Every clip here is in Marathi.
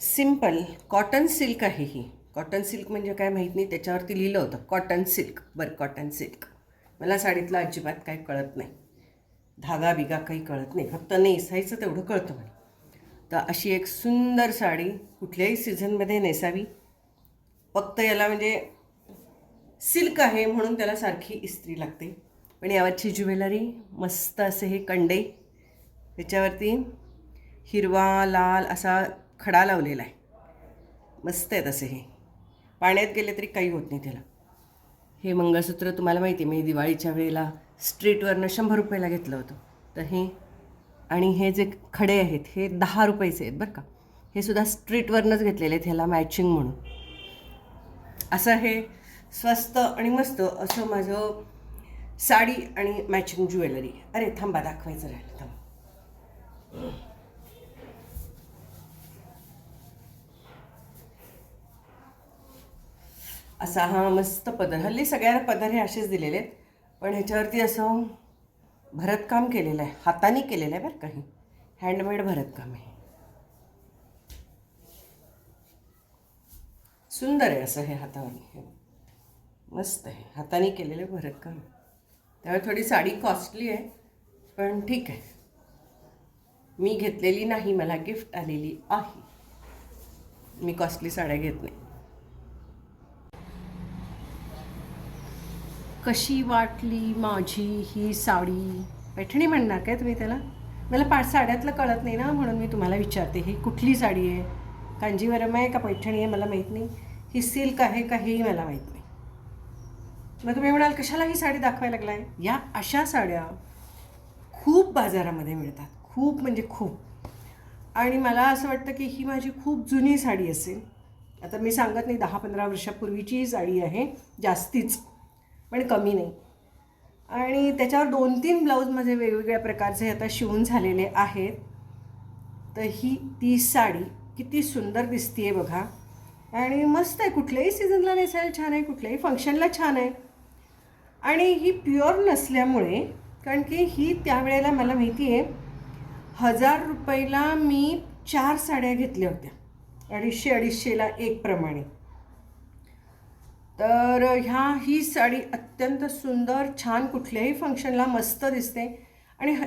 सिंपल कॉटन सिल्क आहे ही. कॉटन सिल्क म्हणजे काय माहीत नाही त्याच्यावरती लिहिलं होतं कॉटन सिल्क. बरं कॉटन सिल्क. मला साडीतलं अजिबात काही कळत नाही. धागा बिगा काही कळत नाही. फक्त नेसायचं तेवढं कळतं मला. तर अशी एक सुंदर साडी कुठल्याही सीझनमध्ये नेसावी. फक्त याला म्हणजे सिल्क आहे म्हणून त्याला सारखी इस्त्री लागते. पण यावरची ज्वेलरी मस्त असे हे कंडे. त्याच्यावरती हिरवा लाल असा खडा लावलेला आहे. मस्त आहेत असे हे. पाण्यात गेले तरी काही होत नाही त्याला. हे मंगळसूत्र तुम्हाला माहिती आहे मी दिवाळीच्या वेळेला स्ट्रीटवरनं शंभर रुपयाला घेतलं होतं. तर हे आणि हे जे खडे आहेत हे दहा रुपयाचे आहेत बरं का. हे सुद्धा स्ट्रीटवरनंच घेतलेले आहेत ह्याला मॅचिंग म्हणून. असं हे स्वस्त आणि मस्त असं माझं साडी आणि मॅचिंग ज्वेलरी अरे थांबा दाखवायचं राहिलं थांबा. असा हा मस्त पदर. हल्ली सगळ्या पदर हे असेच दिलेले आहेत पण ह्याच्यावरती असं भरतकाम केलेलं आहे. हाताने केलेलं आहे बरं काही हँडमेड भरतकाम आहे. सुंदर आहे असं हे हातावर. हे मस्त आहे. हाताने केलेलं भरतकाम. त्यामुळे थोडी साडी कॉस्टली आहे पण ठीक आहे. मी घेतलेली नाही मला गिफ्ट आलेली आहे. मी कॉस्टली साड्या घेत नाही. कशी वाटली माझी ही साडी? पैठणी म्हणणार काय तुम्ही त्याला? मला पाच साड्यातलं कळत नाही ना म्हणून मी तुम्हाला विचारते. ही कुठली साडी आहे? कांजीवरम आहे का पैठणी आहे? मला माहीत नाही. ही सिल्क आहे का हेही मला माहीत नाही. मग तुम्ही म्हणाल कशाला ही साडी दाखवायला लागलाय? या अशा साड्या खूप बाजारामध्ये मिळतात. खूप म्हणजे खूप. आणि मला असं वाटतं की ही माझी खूप जुनी साडी असेल. आता मी सांगत नाही दहा पंधरा वर्षापूर्वीची ही साडी आहे. जास्तीच. पण कमी नाही. आणि त्याच्यावर दोन तीन ब्लाऊज माझे वेगवेगळ्या प्रकारचे आता शिवून झालेले आहेत. तर ही ती साडी किती सुंदर दिसतीये बघा. आणि मस्त आहे कुठल्याही सीझनला नेसायला छान आहे कुठल्याही फंक्शनला छान आहे. आणि ही प्युअर नसल्यामुळे कारण की ही त्यावेळेला मला माहिती आहे हजार रुपयाला मी चार साड्या घेतल्या होत्या. अडीचशे अडीचशेला एक प्रमाणे. तर ह्या ही साडी अत्यंत सुंदर छान कुठल्याही फंक्शनला मस्त दिसते. आणि ह-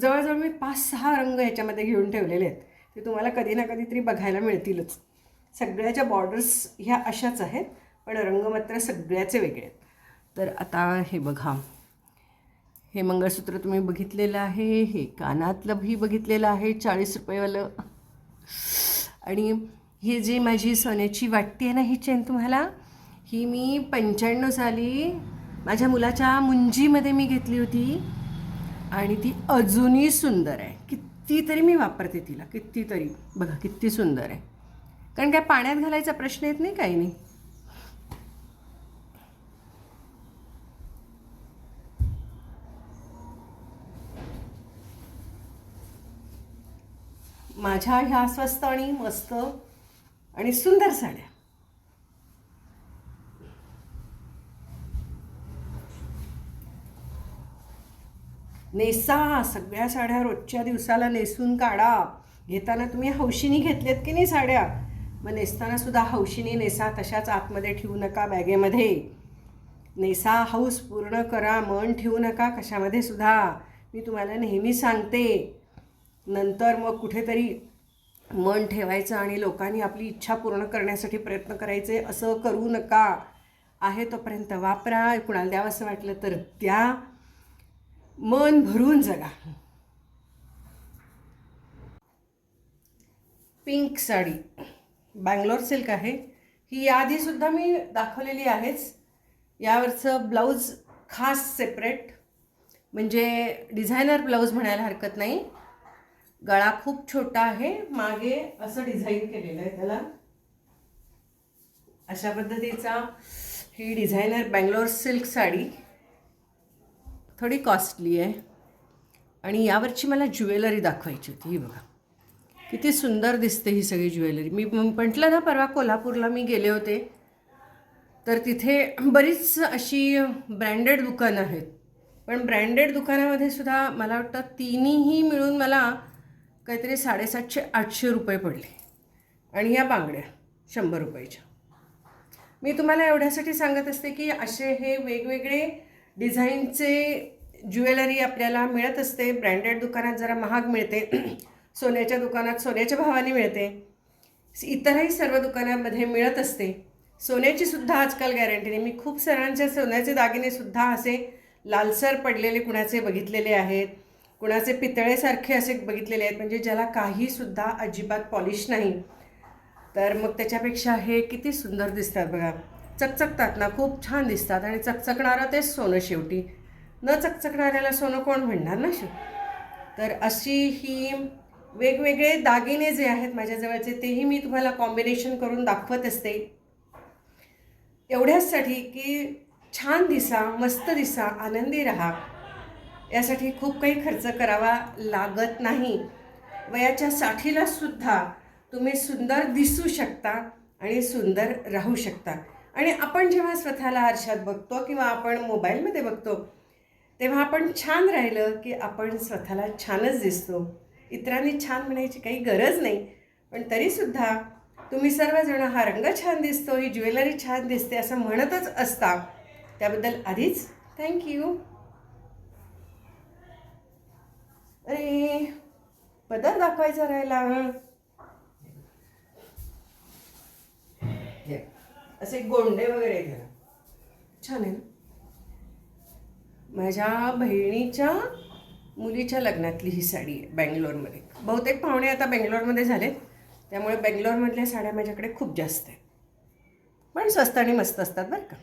जवळजवळ मी पाच सहा रंग ह्याच्यामध्ये घेऊन ठेवलेले आहेत. ते तुम्हाला कधी ना कधीतरी बघायला मिळतीलच. सगळ्याच्या बॉर्डर्स ह्या अशाच आहेत पण रंग मात्र सगळ्याचे वेगळे आहेत. तर आता हे बघा. हे मंगळसूत्र तुम्ही बघितलेलं आहे हे कानातलंही बघितलेलं आहे चाळीस रुपयेवालं. आणि ही जी माझी सोन्याची वाटते आहे ना ही चेन तुम्हाला ही मी पंच्याण्णव साली माझ्या मुलाच्या मुंजीमध्ये मी घेतली होती. आणि ती अजूनही सुंदर आहे. कितीतरी मी वापरते तिला कितीतरी. बघा किती सुंदर आहे. कारण काय पाण्यात घालायचा प्रश्न येत नाही काही नाही. माझ्या ह्या स्वस्त आणि मस्त आणि सुंदर साड्या. नेसा सगळ्या साड्या रोजच्या दिवसाला नेसून काढा. घेताना तुम्ही हौशीनी घेतलेत की नाही साड्या? मग नेसताना सुद्धा हौशीनी नेसा तशाच आतमध्ये ठेवू नका बॅगेमध्ये. नेसा हौस पूर्ण करा मन ठेवू नका कशामध्ये सुद्धा. मी तुम्हाला नेहमी सांगते नंतर मग कुठेतरी मन ठेवायचं आणि लोकांनी आपली इच्छा पूर्ण करण्यासाठी प्रयत्न करायचे असं करू नका. आहे तोपर्यंत वापरा. कुणाला द्यावं असं वाटलं तर द्या. मन भरून जगा. पिंक साडी. बँगलोर सिल्क आहे. ही याआधीसुद्धा मी दाखवलेली आहेच. यावरचं ब्लाऊज खास सेपरेट म्हणजे डिझायनर ब्लाऊज म्हणायला हरकत नाही. गळा खूप छोटा आहे. मागे असं डिझाईन केलेलं आहे त्याला. अशा पद्धतीचा ही डिझायनर बँगलोर सिल्क साडी. थोडी कॉस्टली आहे. आणि यावरची मला ज्वेलरी दाखवायची होती. ही बघा. किती सुंदर दिसते ही सगळी ज्वेलरी. मी म्हटलं ना परवा कोल्हापूरला मी गेले होते. तर तिथे बरीच अशी ब्रँडेड दुकानं आहेत. पण ब्रँडेड दुकानामध्ये सुद्धा मला वाटतं तिन्हीही मिळून मला काहीतरी साडेसातशे आठशे रुपये पडले. आणि या बांगड्या शंभर रुपयाच्या. मी तुम्हाला एवढ्यासाठी सांगत असते की असे हे वेगवेगळे डिझाईनचे ज्वेलरी आपल्याला मिळत असते. ब्रँडेड दुकानात जरा महाग मिळते. सोन्याच्या दुकानात सोन्याच्या भावाने मिळते. इतरही सर्व दुकानामध्ये मिळत असते. सोन्याची सुद्धा आजकाल गॅरंटी नाही. मी खूप सरांच्या सोन्याचे दागिने सुद्धा असे लालसर पडलेले कुणाचे बघितलेले आहेत. कुणाचे पितळेसारखे असे बघितलेले आहेत. म्हणजे ज्याला काहीसुद्धा अजिबात पॉलिश नाही. तर मग त्याच्यापेक्षा हे किती सुंदर दिसतात बघा. चकचकतात ना खूप छान दिसतात आणि चकचकणारं तेच सोनं शेवटी. न चकचकणाऱ्याला सोनं कोण म्हणणार ना शेव तर अशी ही वेगवेगळे दागिने जे आहेत माझ्याजवळचे तेही मी तुम्हाला कॉम्बिनेशन करून दाखवत असते. एवढ्याचसाठी की छान दिसा मस्त दिसा आनंदी राहा. यासाठी खूप काही खर्च करावा लागत नाही. वयाच्या साठीला सुद्धा तुम्ही सुंदर दिसू शकता आणि सुंदर राहू शकता. आणि आपण जेव्हा स्वतःला आरशात बघतो किंवा आपण मोबाईलमध्ये बघतो तेव्हा आपण छान राहिलं की आपण स्वतःला छानच दिसतो. इतरांनी छान म्हणायची काही गरज नाही पण तरीसुद्धा तुम्ही सर्वजण हा रंग छान दिसतो ही ज्वेलरी छान दिसते असं म्हणतच असता. त्याबद्दल आधीच थँक्यू अरे बदल दाखवायचा राहिला. हे, असे गोंडे वगैरे घ्या छान आहे ना? माझ्या बहिणीच्या मुलीच्या लग्नातली ही साडी आहे बँगलोरमध्ये. बहुतेक पाहुणे आता बेंगलोरमध्ये झालेत. त्यामुळे बेंगलोरमधल्या साड्या माझ्याकडे खूप जास्त आहेत. पण स्वस्त आणि मस्त असतात बरं का.